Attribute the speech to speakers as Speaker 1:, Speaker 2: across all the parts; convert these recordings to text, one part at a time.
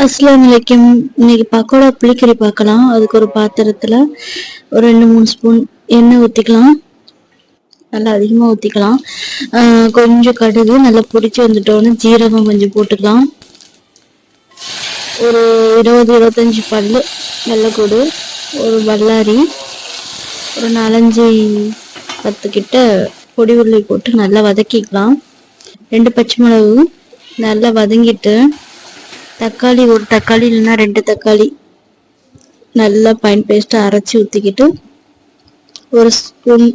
Speaker 1: அஸ்லாம் வலைக்கம் இன்னைக்கு பக்கோடா புளிக்கறி பார்க்கலாம். அதுக்கு ஒரு பாத்திரத்தில் ஒரு ரெண்டு மூணு ஸ்பூன் எண்ணெய் ஊற்றிக்கலாம் நல்லா அதிகமாக ஊற்றிக்கலாம் கொஞ்சம் கடுகு நல்லா பிடிச்சி வந்துட்டோன்னு ஜீரகம் கொஞ்சம் போட்டுக்கலாம். ஒரு இருபது இருபத்தஞ்சி பல் வெள்ளைக்கூடு ஒரு வல்லாரி ஒரு நாலஞ்சு பத்து கிட்ட பொடி உருளை போட்டு நல்லா வதக்கிக்கலாம். ரெண்டு பச்சை மிளகு நல்லா வதங்கிட்டு தக்காளி ஒரு தக்காளி இல்லைன்னா ரெண்டு தக்காளி. நல்லா பைன் பேஸ்ட்டாக அரைச்சி ஊற்றிக்கிட்டு ஒரு ஸ்பூன்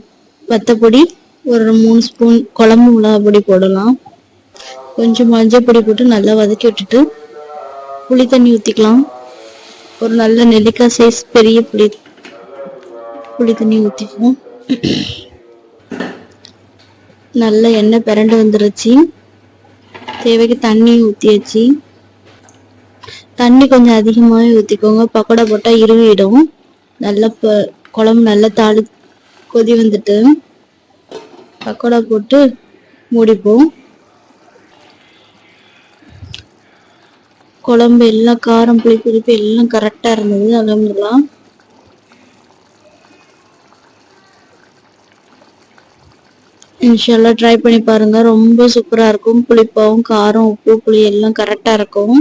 Speaker 1: வத்தப்பொடி ஒரு மூணு ஸ்பூன் குழம்பு மிளகா பொடி போடலாம். கொஞ்சம் மஞ்சள் பொடி போட்டு நல்லா வதக்கி விட்டுட்டு புளி தண்ணி ஊற்றிக்கலாம் ஒரு நல்ல நெல்லிக்காய் சைஸ் பெரிய புளி புளி தண்ணி ஊற்றிக்குவோம் நல்ல எண்ணெய் பிரண்டு வந்துருச்சு. தேவைக்கு தண்ணி ஊற்றியாச்சு தண்ணி கொஞ்சம் அதிகமாகவே ஊற்றிக்கோங்க பக்கோடா போட்டால் இருவிடும். நல்லா இப்போ குழம்பு நல்லா தாளி கொதி வந்துட்டு பக்கோடா போட்டு மூடிப்போம். குழம்பு எல்லாம் காரம் புளி புளிப்பு எல்லாம் கரெக்டாக இருந்தது. அலமதுலாம் இன்ஷால்லாம் ட்ரை பண்ணி பாருங்கள் ரொம்ப சூப்பராக இருக்கும். புளிப்பாகவும் காரம் உப்பு புளி எல்லாம் கரெக்டாக இருக்கும்.